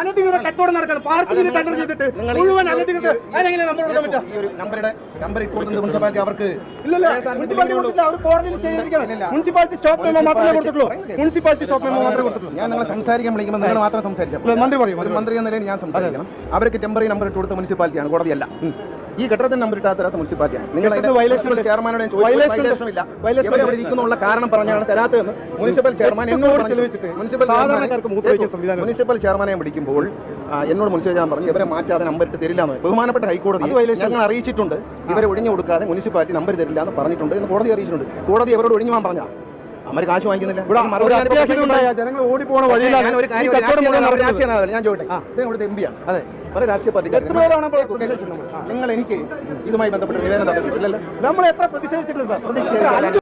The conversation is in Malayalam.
അനധികൃത കച്ചവടം നടക്കണം. പാർക്കിന് ടെൻഡർ ചെയ്തിട്ട് മുഴുവൻ അനധികൃത അതെങ്ങനെ നമ്പർ ഇട്ട് മുനിസിപ്പാലിറ്റി അവർക്ക് ഇല്ലല്ല മുനിസിപ്പാലിറ്റി ഉള്ളൂ. കൊടുത്തില്ല. അവർ കോടതിയിൽ ചെയ്തിരിക്കണം മുനിസിപ്പാലിറ്റി സ്റ്റോപ്പ് മെമ്മോ മാത്രമേ കൊടുത്തിട്ടുള്ളൂ. മുനിസിപ്പാലിറ്റി സ്റ്റോപ്പ് മെമ്മോ മാത്രമേ കൊടുത്തിട്ടുള്ളൂ. ഞാൻ നിങ്ങളെ സംസാരിക്കാൻ വിളിക്കുമ്പോൾ നിങ്ങൾ മാത്രം സംസാരിക്കാം മന്ത്രി പറയും, ഒരു മന്ത്രി. എന്ന നിലയിൽ ഞാൻ സംസാരിക്കണം. അവർക്ക് ടെമ്പറി നമ്പർ ഇട്ട് കൊടുത്ത മുനിസിപ്പാലിറ്റിയാണ്. കോടതിയല്ല. ഈ ഘട്ടത്തിന് നമ്പർ ഇട്ടാത്ത മുനിസിപ്പാലിറ്റിയാണ്. നിങ്ങൾ അതിന്റെ ചെയർമാനോട് ഇല്ല. ഇരിക്കുന്നുള്ള കാരണം പറഞ്ഞാണ് തരാത്തതെന്ന് മുനിസിപ്പൽ ചെയർമാൻ എന്നോട് മുനിസിപ്പൽ മുനിസിപ്പൽ ചെയർമാനെ വിളിക്കുമ്പോൾ എന്നോട് മുനിസിപ്പൽ ഞാൻ പറഞ്ഞു ഇവരെ മാറ്റാതെ നമ്പർ ഇട്ട് തരില്ല എന്ന്. ബഹുമാനപ്പെട്ട ഹൈക്കോടതി ഞങ്ങൾ അറിയിച്ചിട്ടുണ്ട്. ഇവരെ ഒഴിഞ്ഞു കൊടുക്കാതെ മുനിസിപ്പാലിറ്റി നമ്പർ തരില്ല എന്ന് പറഞ്ഞിട്ടുണ്ട് എന്ന് കോടതി അറിയിച്ചിട്ടുണ്ട്. കോടതി അവരോട് ഒഴിഞ്ഞു പോകാൻ പറഞ്ഞാ. അവർ കാശ് വാങ്ങിക്കുന്നില്ല. ജനങ്ങൾ ഓടിപ്പോണ വഴിയിലാണ് ഞാൻ ഇദ്ദേഹം ഇവിടുത്തെ എം പിയാണ് അതെ. പല രാഷ്ട്രീയ പാർട്ടി എത്ര പേരാണ് ഇപ്പോൾ പ്രതിഷേധിച്ചിട്ടുള്ളത്? നിങ്ങൾ എനിക്ക് ഇതുമായി ബന്ധപ്പെട്ട് നിവേദനം നമ്മൾ എത്ര പ്രതിഷേധിച്ചിട്ടുണ്ട് സാർ? പ്രതിഷേധിച്ചില്ല.